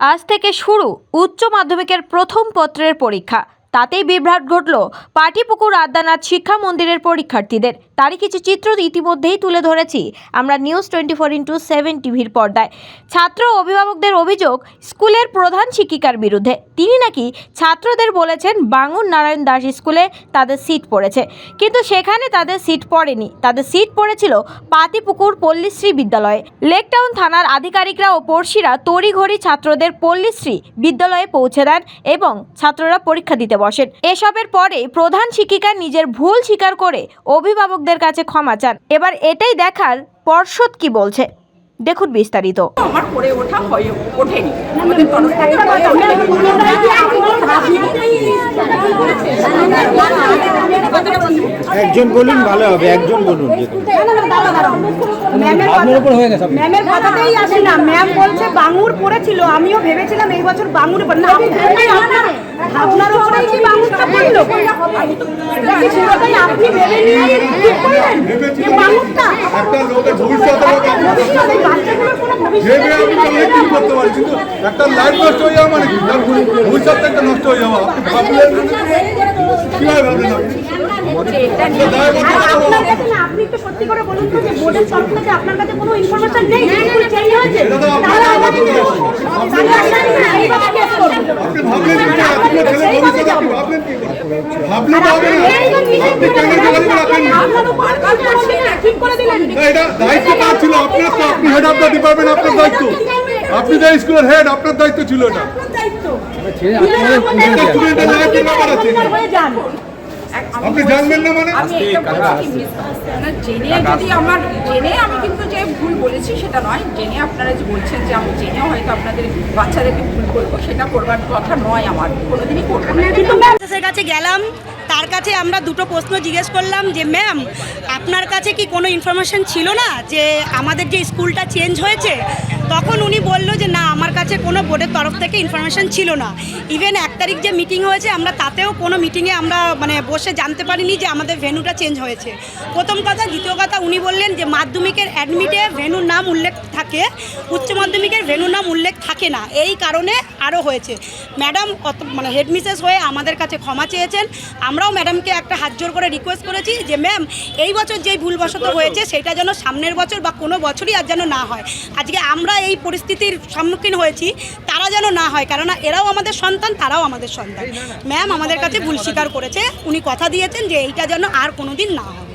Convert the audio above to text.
আজ থেকে শুরু উচ্চ মাধ্যমিকের প্রথম পত্রের পরীক্ষা। তাতেই বিভ্রাট ঘটল। পাটিপুকুর আদ্যানাথ শিক্ষা মন্দিরের পরীক্ষার্থীদের। তারই কিছু চিত্র ইতিমধ্যেই তুলে ধরেছি। আমরা news twenty four into seven টিভির পর্দায়। ছাত্র অভিভাবকদের অভিযোগ, স্কুলের প্রধান শিক্ষিকার বিরুদ্ধে। তিনি নাকি ছাত্রদের বলেছেন, বাঙুর নারায়ণ দাস স্কুলে তাদের সিট পড়েছে। কিন্তু সেখানে তাদের সিট পড়েনি। তাদের সিট পড়েছিল পাতিপুকুর পল্লীশ্রী বিদ্যালয়ে। লেকটাউন থানার আধিকারিকরা ও পড়শিরা তড়িঘড়ি ছাত্রদের পল্লীশ্রী বিদ্যালয়ে পৌঁছে দেন এবং ছাত্ররা পরীক্ষা দিতে বসেন। এসবের পরে প্রধান শিক্ষিকা নিজের ভুল স্বীকার করে অভিভাবকদের কাছে ক্ষমা চান। এবার এটাই দেখার পর্ষদ কি বলছে? দেখুন বিস্তারিত। আমার ওঠা ওঠেনি। আমাদের একজন বলুন ভালো হবে একজন বলুন আপনার উপর হয়ে গেছে। ম্যামের কথাতেই আসি না। ম্যাম বলছে বাঙুর পড়েছিল। আমিও ভেবেছিলাম এই বছর বাঙুর না আপনার- আপনার উপরেই কি বাঙুরটা পড়ল? পুরোটাই আপনি ভেবে নিয়ে ঠিক করলেন? যে বাঙুরটা একটা লোকের ভবিষ্যতের ভবিষ্যতে বাচ্চাগুলোর কোনো ভবিষ্যৎ ভেবে আমি তো অনেক কিছু করতে পারি কিন্তু একটা লাইফ নষ্ট হয়ে যাওয়া মানে কি? তার একটা নষ্ট হয়ে যাওয়া। আপনি না একটু সত্যি করে বলুন তো যে বোর্ডের তরফ থেকে আপনার কাছে কোনো ইনফরমেশন নেই? চেঞ্জ হয়েছে তাহলে আমাদের না না, না, দায়িত্ব আপনি হেড অফ দ্য ডিপার্টমেন্ট আপনার দায়িত্ব। আপনি যে স্কুলের হেড আপনার দায়িত্ব ছিল এটা। আপনি জানবেন না মানে? আমি জেনে যদি আমার জেনে আমি কিন্তু যে ভুল বলেছি সেটা নয়। জেনে আপনারা যে বলছেন যে আমি জেনেও হয়তো আপনাদের বাচ্চাদেরকে ভুল করব সেটা করবার কথা নয় আমার। কোনোদিনই করব না। কাছে গেলাম। তার কাছে আমরা দুটো প্রশ্ন জিজ্ঞেস করলাম যে ম্যাম আপনার কাছে কি কোনো ইনফরমেশন ছিল না যে আমাদের যে স্কুলটা চেঞ্জ হয়েছে? তখন উনি বলল যে না আমার কাছে কোনো বোর্ডের তরফ থেকে ইনফরমেশন ছিল না। ইভেন এক তারিখ যে মিটিং হয়েছে আমরা তাতেও কোনো মিটিংয়ে আমরা মানে বসে জানতে পারিনি যে আমাদের ভেনুটা চেঞ্জ হয়েছে। প্রথম কথা দ্বিতীয় কথা উনি বললেন যে মাধ্যমিকের অ্যাডমিটে ভেনুর নাম উল্লেখ থাকে উচ্চ মাধ্যমিকের ভেনুর নাম উল্লেখ থাকে না। এই কারণে আরও হয়েছে। ম্যাডাম অত মানে হেডমিসেস হয়ে আমাদের কাছে ক্ষমা চেয়েছেন। আমরাও ম্যাডামকে একটা হাত জোর করে রিকোয়েস্ট করেছি যে ম্যাম এই বছর যেই ভুলবশত হয়েছে সেটা যেন সামনের বছর বা কোনো বছরই আর যেন না হয়। আজকে আমরা এই পরিস্থিতির সম্মুখীন হয়েছি, তারা যেন না হয়। কেননা এরাও আমাদের সন্তান, তারাও আমাদের সন্তান। ম্যাম আমাদের কাছে ভুল স্বীকার করেছে। উনি কথা দিয়েছেন যে এইটা যেন আর কোনো দিন না হয়।